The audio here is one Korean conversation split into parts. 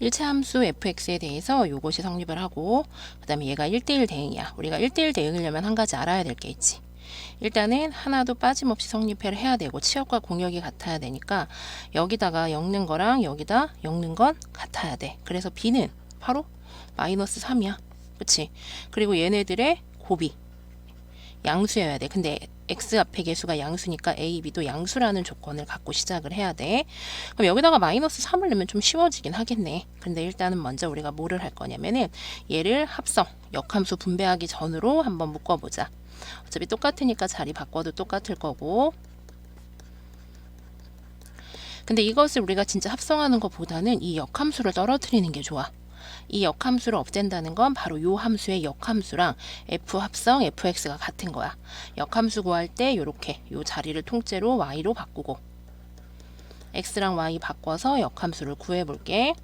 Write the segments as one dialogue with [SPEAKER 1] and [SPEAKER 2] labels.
[SPEAKER 1] 일체 함수 fx에 대해서 이것이 성립을 하고 그 다음에 얘가 1대1 대응이야. 우리가 1대1 대응이려면 한 가지 알아야 될 게 있지. 일단은 하나도 빠짐없이 성립을 해야 되고 치역과 공역이 같아야 되니까 여기다가 엮는 거랑 여기다 엮는 건 같아야 돼. 그래서 b는 바로 마이너스 3이야. 그치? 그리고 얘네들의 곱이 양수여야 돼. 근데 x 앞에 개수가 양수니까 a, b도 양수라는 조건을 갖고 시작을 해야 돼. 그럼 여기다가 마이너스 3을 넣으면 좀 쉬워지긴 하겠네. 근데 일단은 먼저 우리가 뭐를 할 거냐면은 얘를 합성, 역함수 분배하기 전으로 한번 묶어보자. 어차피 똑같으니까 자리 바꿔도 똑같을 거고. 근데 이것을 우리가 진짜 합성하는 것보다는 이 역함수를 떨어뜨리는 게 좋아. 이 역함수를 없앤다는 건 바로 요 함수의 역함수랑 f 합성 fx가 같은 거야. 역함수 구할 때 요렇게 요 자리를 통째로 y로 바꾸고 x랑 y 바꿔서 역함수를 구해 볼게.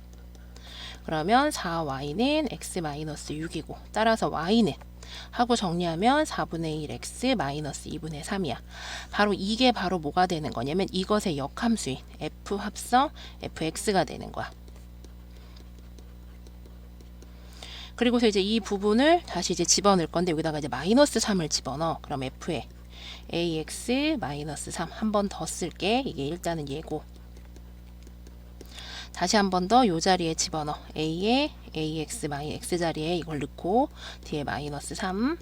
[SPEAKER 1] 그러면 4y는 x-6이고 따라서 y는 하고 정리하면 4분의 1x 마이너스 2분의 3이야. 바로 이게 바로 뭐가 되는 거냐면 이것의 역함수인 f 합성 fx가 되는 거야. 그리고서 이제 이 부분을 다시 이제 집어넣을 건데 여기다가 이제 마이너스 3을 집어넣어. 그럼 f에 ax 마이너스 3 한 번 더 쓸게. 이게 일단은 예고. 다시 한 번 더 요 자리에 집어넣어. a에 ax 마이 x 자리에 이걸 넣고 뒤에 마이너스 3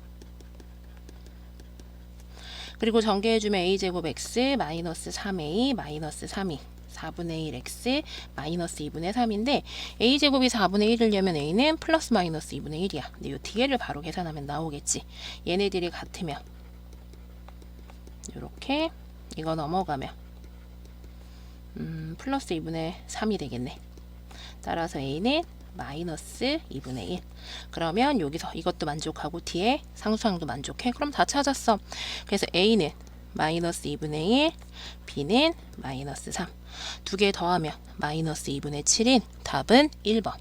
[SPEAKER 1] 그리고 전개해주면 a제곱 x 마이너스 3a 마이너스 3이 4분의 1 x 마이너스 2분의 3인데 a제곱이 4분의 1이려면 a는 플러스 마이너스 2분의 1이야. 근데 이 뒤에를 바로 계산하면 나오겠지. 얘네들이 같으면 이렇게 이거 넘어가면 음, 플러스 2분의 3이 되겠네. 따라서 a는 마이너스 2분의 1. 그러면 여기서 이것도 만족하고 뒤에 상수항도 만족해. 그럼 다 찾았어. 그래서 a는 마이너스 2분의 1, b는 마이너스 3. 두 개 더하면 마이너스 2분의 7인 답은 1번.